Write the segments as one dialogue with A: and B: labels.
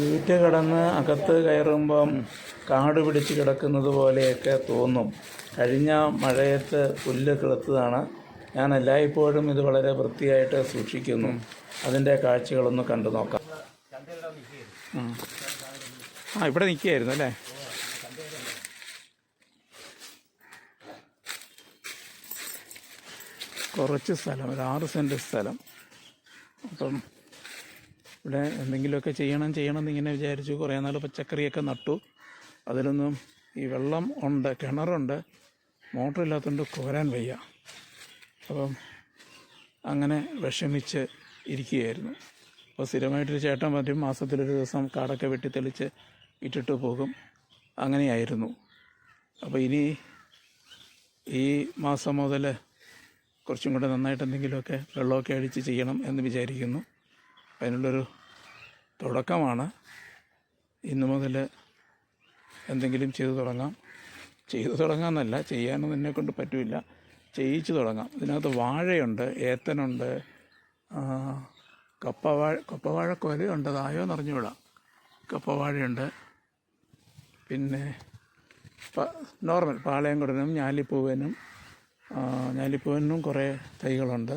A: Gate കടന്ന് അകത്ത് കയറുമ്പം കാട് പിടിച്ച് കിടക്കുന്നത് പോലെയൊക്കെ തോന്നും. കഴിഞ്ഞ മഴയത്ത് പുല്ല് കിളുത്തതാണ്. ഞാൻ എല്ലായ്പ്പോഴും ഇത് വളരെ വൃത്തിയായിട്ട് സൂക്ഷിക്കുന്നു. അതിന്റെ കാഴ്ചകളൊന്ന് കണ്ടു നോക്കാം. ആ ഇവിടെ നിൽക്കുകയായിരുന്നു അല്ലേ? കുറച്ച് സ്ഥലം ഒരു ആറ് സെന്റ് സ്ഥലം. അപ്പം ഇവിടെ എന്തെങ്കിലുമൊക്കെ ചെയ്യണം ചെയ്യണം എന്നിങ്ങനെ വിചാരിച്ചു കുറേ നാൾ പച്ചക്കറിയൊക്കെ നട്ടു. അതിലൊന്നും ഈ വെള്ളം ഉണ്ട് കിണറുണ്ട്. മോട്ടർ ഇല്ലാത്തതുകൊണ്ട് കോരാൻ വയ്യ. അപ്പം അങ്ങനെ വിഷമിച്ച് ഇരിക്കുകയായിരുന്നു. അപ്പോൾ സ്ഥിരമായിട്ടൊരു ചേട്ടൻ പറ്റും മാസത്തിലൊരു ദിവസം കാടൊക്കെ വെട്ടി തെളിച്ച് ഇട്ടിട്ട് പോകും. അങ്ങനെയായിരുന്നു. അപ്പോൾ ഇനി ഈ മാസം മുതൽ കുറച്ചും കൂടെ നന്നായിട്ട് എന്തെങ്കിലുമൊക്കെ വെള്ളമൊക്കെ അടിച്ച് ചെയ്യണം എന്ന് വിചാരിക്കുന്നു. അതിനുള്ളൊരു തുടക്കമാണ്. ഇന്നു മുതൽ എന്തെങ്കിലും ചെയ്തു തുടങ്ങാം. ചെയ്തു തുടങ്ങാമെന്നല്ല ചെയ്യാനൊന്നും എന്നെ കൊണ്ട് പറ്റില്ല. ചെയ്യിച്ചു തുടങ്ങാം. ഇതിനകത്ത് വാഴയുണ്ട് ഏത്തനുണ്ട് കപ്പവാഴ കപ്പവാഴ കൊലയുണ്ട് അതായോ എന്ന് അറിഞ്ഞുകൂടാ കപ്പവാഴയുണ്ട്. പിന്നെ നോർമൽ പാളയംകുടനും ഞാലിപ്പൂവനും ഞാലിപ്പൂവനും കുറേ തൈകളുണ്ട്.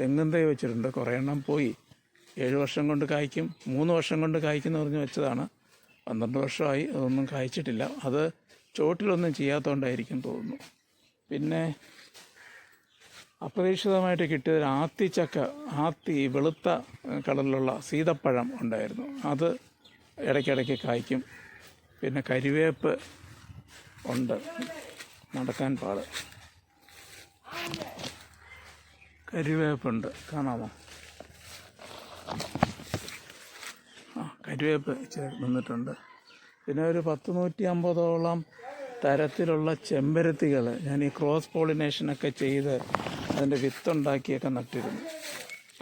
A: തെങ്ങും തൈ വെച്ചിട്ടുണ്ട്. കുറേ എണ്ണം പോയി. ഏഴ് വർഷം കൊണ്ട് കായ്ക്കും മൂന്ന് വർഷം കൊണ്ട് കായ്ക്കുമെന്ന് പറഞ്ഞ് വെച്ചതാണ്. പന്ത്രണ്ട് വർഷമായി അതൊന്നും കായ്ച്ചിട്ടില്ല. അത് ചോട്ടിലൊന്നും ചെയ്യാത്തതുകൊണ്ടായിരിക്കും തോന്നുന്നു. പിന്നെ അപ്രതീക്ഷിതമായിട്ട് കിട്ടിയത് ആത്തിച്ചക്ക ആത്തി വെളുത്ത കളറിലുള്ള സീതപ്പഴം ഉണ്ടായിരുന്നു. അത് ഇടയ്ക്കിടയ്ക്ക് കായ്ക്കും. പിന്നെ കരിവേപ്പ് ഉണ്ട്. നടക്കാൻ പാട്. കരിവേപ്പുണ്ട്. കാണാമോ ആ കരിവേപ്പ് നിന്നിട്ടുണ്ട്. പിന്നെ ഒരു പത്ത് നൂറ്റി അമ്പതോളം തരത്തിലുള്ള ചെമ്പരത്തികൾ ഞാൻ ഈ ക്രോസ് പോളിനേഷനൊക്കെ ചെയ്ത് അതിന്റെ വിത്തുണ്ടാക്കിയൊക്കെ നട്ടിരുന്നു.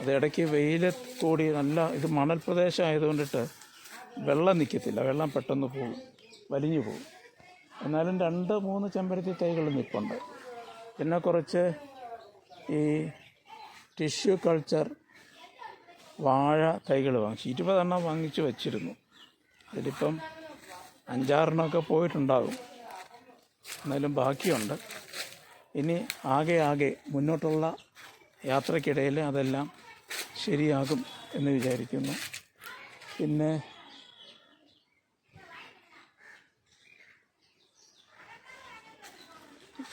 A: അത് ഇടയ്ക്ക് വെയിലത്ത് കൂടി നല്ല ഇത് മണൽ പ്രദേശം ആയതുകൊണ്ടിട്ട് വെള്ളം നിൽക്കത്തില്ല. വെള്ളം പെട്ടെന്ന് പോകും വലിഞ്ഞു പോകും എന്നാലും രണ്ട് മൂന്ന് ചെമ്പരത്തി തൈകൾ നിൽപ്പുണ്ട്. പിന്നെ കുറച്ച് ഈ ടിഷ്യൂ കൾച്ചർ വാഴ തൈകൾ വാങ്ങിച്ചു. ഇരുപതെണ്ണം വാങ്ങിച്ചു വച്ചിരുന്നു. അതിലിപ്പം അഞ്ചാറെണ്ണമൊക്കെ പോയിട്ടുണ്ടാകും. എന്നാലും ബാക്കിയുണ്ട്. ഇനി ആകെ ആകെ മുന്നോട്ടുള്ള യാത്രക്കിടയിൽ അതെല്ലാം ശരിയാകും എന്ന് വിചാരിക്കുന്നു. പിന്നെ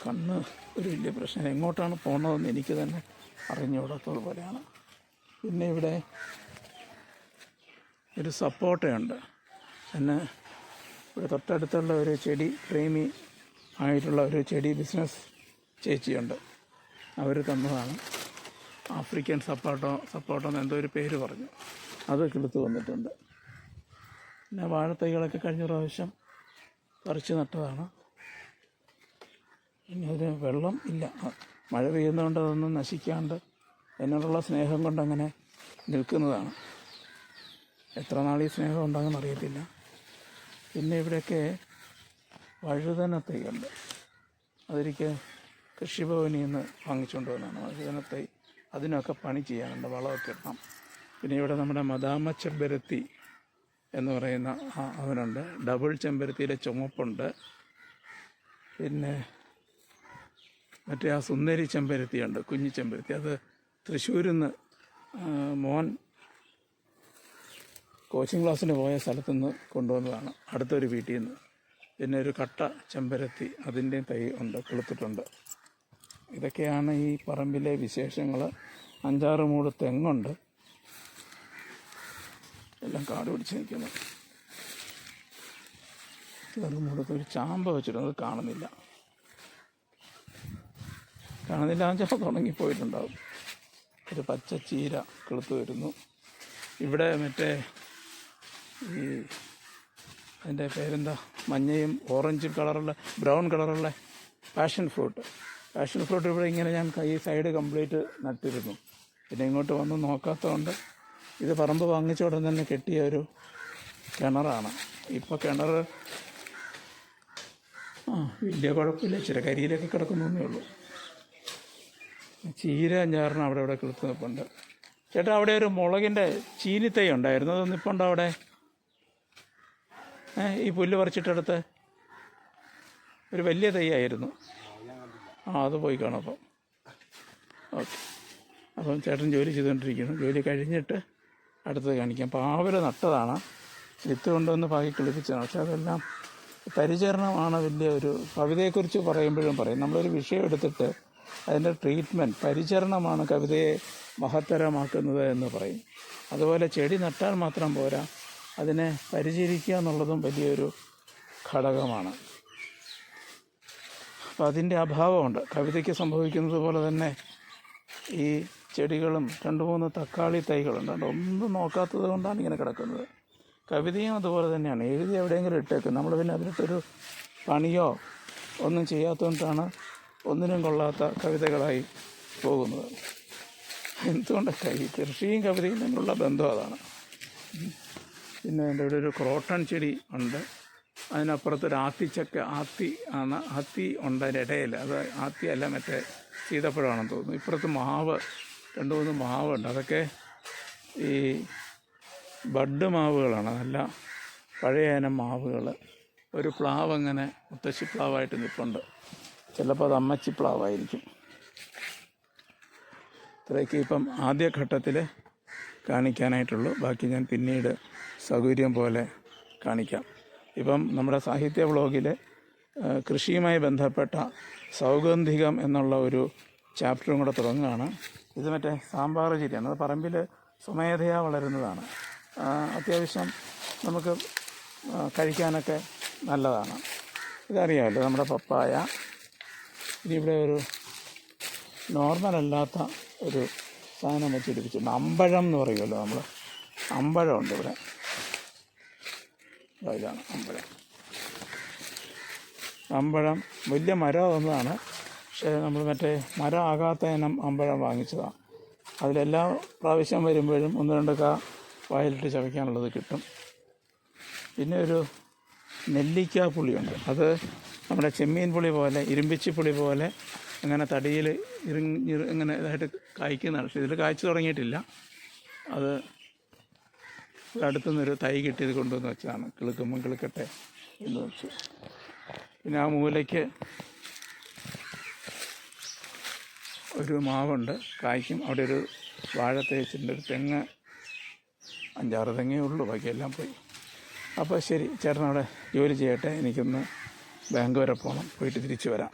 A: കണ്ണ് ഒരു വലിയ പ്രശ്നം. എങ്ങോട്ടാണ് പോകുന്നതെന്ന് എനിക്ക് തന്നെ അറിഞ്ഞുകൂടാത്തത് പോലെയാണ് പിന്നെ ഇവിടെ ഒരു സപ്പോർട്ടയുണ്ട് പിന്നെ ഇവിടെ തൊട്ടടുത്തുള്ള ഒരു ചെടി പ്രേമി ആയിട്ടുള്ള ഒരു ചെടി ബിസിനസ് ചേച്ചിയുണ്ട്. അവർ തന്നതാണ്. ആഫ്രിക്കൻ സപ്പോർട്ടോ സപ്പോർട്ടോ എന്ന് എന്തോ ഒരു പേര് പറഞ്ഞു. അത് കിളുത്ത് വന്നിട്ടുണ്ട്. പിന്നെ വാഴത്തൈകളൊക്കെ കഴിഞ്ഞ പ്രാവശ്യം പറിച്ച് നട്ടതാണ്. പിന്നെ അതിന് വെള്ളം ഇല്ല. മഴ പെയ്യുന്നതുകൊണ്ട് അതൊന്നും നശിക്കാണ്ട് എന്നോടുള്ള സ്നേഹം കൊണ്ടങ്ങനെ നിൽക്കുന്നതാണ്. എത്ര നാൾ ഈ സ്നേഹം ഉണ്ടാകുമെന്ന് അറിയത്തില്ല. പിന്നെ ഇവിടെയൊക്കെ വഴുതന തൈയുണ്ട് അതൊരിക്കൽ കൃഷിഭവനിൽ നിന്ന് വാങ്ങിച്ചുകൊണ്ട് വന്നതാണ്. വഴുതന തൈ അതിനൊക്കെ പണി ചെയ്യാനുണ്ട് വളമൊക്കെ ഇടണം. പിന്നെ ഇവിടെ നമ്മുടെ മദാമ ചെമ്പരത്തി എന്ന് പറയുന്ന അവനുണ്ട്. ഡബിൾ ചെമ്പരത്തിയിലെ ചുമപ്പുണ്ട്. പിന്നെ മറ്റേ ആ സുന്ദരി ചെമ്പരത്തിയുണ്ട് കുഞ്ഞു ചെമ്പരത്തി. അത് തൃശ്ശൂരിൽ നിന്ന് മോൻ കോച്ചിങ് ക്ലാസ്സിന് പോയ സ്ഥലത്തുനിന്ന് കൊണ്ടുവന്നതാണ്. അടുത്തൊരു വീട്ടിൽ നിന്ന് പിന്നെ ഒരു കട്ട ചെമ്പരത്തി അതിന്റെയും തൈ ഉണ്ട് കൊളുത്തിട്ടുണ്ട്. ഇതൊക്കെയാണ് ഈ പറമ്പിലെ വിശേഷങ്ങൾ അഞ്ചാറ് മൂട് തെങ്ങുണ്ട്. എല്ലാം കാട് പിടിച്ച് നിൽക്കുന്നു. ചെറുമൂടത്ത് ഒരു ചാമ്പ വെച്ചിട്ടുണ്ട് അത് കാണുന്നില്ല. കാണുന്നില്ല ചിലപ്പോൾ തുടങ്ങിപ്പോയിട്ടുണ്ടാവും ഒരു പച്ച ചീര കിളുത്ത് വരുന്നു. ഇവിടെ മറ്റേ ഈ അതിന്റെ പേരെന്താ? മഞ്ഞയും ഓറഞ്ച് കളറുള്ള ബ്രൗൺ കളറുള്ള പാഷൻ ഫ്രൂട്ട്. പാഷൻ ഫ്രൂട്ട് ഇവിടെ ഇങ്ങനെ ഞാൻ ഈ സൈഡ് കംപ്ലീറ്റ് നട്ടിരുന്നു. പിന്നെ ഇങ്ങോട്ട് വന്ന് നോക്കാത്തതുകൊണ്ട് ഇത് പറമ്പ് വാങ്ങിച്ച ഉടൻ തന്നെ കെട്ടിയ ഒരു കിണറാണ്. ഇപ്പോൾ കിണർ വലിയ കുഴപ്പമില്ല. ഇച്ചിരി കരിയിലൊക്കെ കിടക്കുന്നേ ഉള്ളൂ. ചീര ഞാറിന് അവിടെ ഇവിടെ കിളുത്ത് നിൽപ്പുണ്ട് ചേട്ടാ അവിടെ ഒരു മുളകിന്റെ ചീനിത്തൈ ഉണ്ടായിരുന്നു. അത് നിൽപ്പുണ്ടോ അവിടെ? ഈ പുല്ല് പറിച്ചിട്ടെടുത്ത് ഒരു വലിയ തൈയായിരുന്നു ആ അത് പോയി കാണാം അപ്പം. ഓക്കെ. അപ്പം ചേട്ടൻ ജോലി ചെയ്തുകൊണ്ടിരിക്കുന്നു. ജോലി കഴിഞ്ഞിട്ട് അടുത്തത് കാണിക്കാം. പാവൽ നട്ടതാണ്. വിത്ത് കൊണ്ടുവന്ന് പാകി കിളിപ്പിച്ചതാണ്. പക്ഷെ അതെല്ലാം പരിചരണമാണ് വലിയ ഒരു കവിതയെക്കുറിച്ച് പറയുമ്പോഴും പറയും. നമ്മളൊരു വിഷയം എടുത്തിട്ട് അതിന്റെ ട്രീറ്റ്മെന്റ് പരിചരണമാണ് കവിതയെ മഹത്തരമാക്കുന്നത് എന്ന് പറയും. അതുപോലെ ചെടി നട്ടാൽ മാത്രം പോരാ അതിനെ പരിചരിക്കുക എന്നുള്ളതും വലിയൊരു ഘടകമാണ്. അപ്പം അതിന്റെ അഭാവമുണ്ട്. കവിതയ്ക്ക് സംഭവിക്കുന്നത് പോലെ തന്നെ ഈ ചെടികളും രണ്ട് മൂന്ന് തക്കാളി തൈകളുണ്ട്. ഒന്നും നോക്കാത്തത് കൊണ്ടാണ് ഇങ്ങനെ കിടക്കുന്നത്. കവിതയും അതുപോലെ തന്നെയാണ്. എഴുതി എവിടെയെങ്കിലും ഇട്ടേക്കും. നമ്മൾ പിന്നെ അതിലിട്ടൊരു പണിയോ ഒന്നും ചെയ്യാത്തതുകൊണ്ടാണ് ഒന്നിനും കൊള്ളാത്ത കവിതകളായി പോകുന്നത്. എന്തുകൊണ്ടൊക്കെ ഈ കൃഷിയും കവിതയും തമ്മിലുള്ള ബന്ധം അതാണ്. പിന്നെ എന്റെ ഇവിടെ ഒരു ക്രോട്ടൺ ചെടി ഉണ്ട്. അതിനപ്പുറത്ത് ഒരു ആത്തിച്ചക്ക ആത്തി ആണ് ആത്തി ഉണ്ട് അതിന്റെ ഇടയിൽ. അത് ആത്തി അല്ല മറ്റേ സീതപ്പഴമാണെന്ന് തോന്നുന്നു. ഇപ്പുറത്ത് മാവ് രണ്ട് മൂന്ന് മാവുണ്ട്. അതൊക്കെ ഈ ബഡ് മാവുകളാണ്. നല്ല പഴയ ഇനം മാവുകൾ. ഒരു പ്ലാവ് അങ്ങനെ മുത്തശ്ശി പ്ലാവായിട്ട് നിൽപ്പുണ്ട്. ചിലപ്പോൾ അത് അമ്മച്ചി പ്ലാവായിരിക്കും ഇത്രയൊക്കെ ഇപ്പം ആദ്യഘട്ടത്തിൽ കാണിക്കാനായിട്ടുള്ളൂ. ബാക്കി ഞാൻ പിന്നീട് സൗകര്യം പോലെ കാണിക്കാം. ഇപ്പം നമ്മുടെ സാഹിത്യ വ്ളോഗിൽ കൃഷിയുമായി ബന്ധപ്പെട്ട സൗഗന്ധികം എന്നുള്ള ഒരു ചാപ്റ്ററും കൂടെ തുടങ്ങുകയാണ്. ഇത് മറ്റേ സാമ്പാർ ചിരിയാണ്. അത് പറമ്പിൽ സ്വമേധയാ വളരുന്നതാണ്. അത്യാവശ്യം നമുക്ക് കഴിക്കാനൊക്കെ നല്ലതാണ്. ഇതറിയാമല്ലോ നമ്മുടെ പപ്പായ ഇനി ഇവിടെ ഒരു നോർമൽ അല്ലാത്ത ഒരു സാധനം വെച്ച് പിടിപ്പിച്ചിട്ടുണ്ട്. അമ്പഴം എന്ന് പറയുമല്ലോ നമ്മൾ അമ്പഴം ഉണ്ട് ഇവിടെ. ഇതാണ് അമ്പഴം. അമ്പഴം വലിയ മരം ഒന്നതാണ് പക്ഷേ നമ്മൾ മറ്റേ മരം ആകാത്ത ഇനം അമ്പഴം വാങ്ങിച്ചതാണ് അതിലെല്ലാ പ്രാവശ്യം വരുമ്പോഴും ഒന്ന് രണ്ട് കാ വായിലിട്ട് ചവയ്ക്കാനുള്ളത് കിട്ടും. പിന്നെ ഒരു നെല്ലിക്ക പുളിയുണ്ട്. അത് നമ്മുടെ ചെമ്മീൻ പുളി പോലെ ഇരുമ്പിച്ചി പുളി പോലെ അങ്ങനെ തടിയിൽ ഇറിങ് ഇറി- ഇങ്ങനെ ഇതായിട്ട് കായ്ക്കുന്നതാണ്. പക്ഷേ ഇതിൽ കായ്ച്ചു തുടങ്ങിയിട്ടില്ല. അത് അടുത്തുനിന്നൊരു തൈ കിട്ടിയത് കൊണ്ടുവന്ന് വെച്ചതാണ്. കിളുക്കുമ്പം കിളുക്കട്ടെ എന്ന് വെച്ചു. പിന്നെ ആ മൂലയ്ക്ക് ഒരു മാവുണ്ട്. കായ്ക്കും. അവിടെ ഒരു വാഴ തേച്ചിട്ടുണ്ട്. ഒരു തെങ്ങ് അഞ്ചാറ് തെങ്ങേ ഉള്ളൂ. ബാക്കിയെല്ലാം പോയി. അപ്പോൾ ശരി ചേട്ടൻ അവിടെ ജോലി ചെയ്യട്ടെ. എനിക്കൊന്ന് ബാങ്ക് വരെ പോകണം പോയിട്ട് തിരിച്ചു വരാം.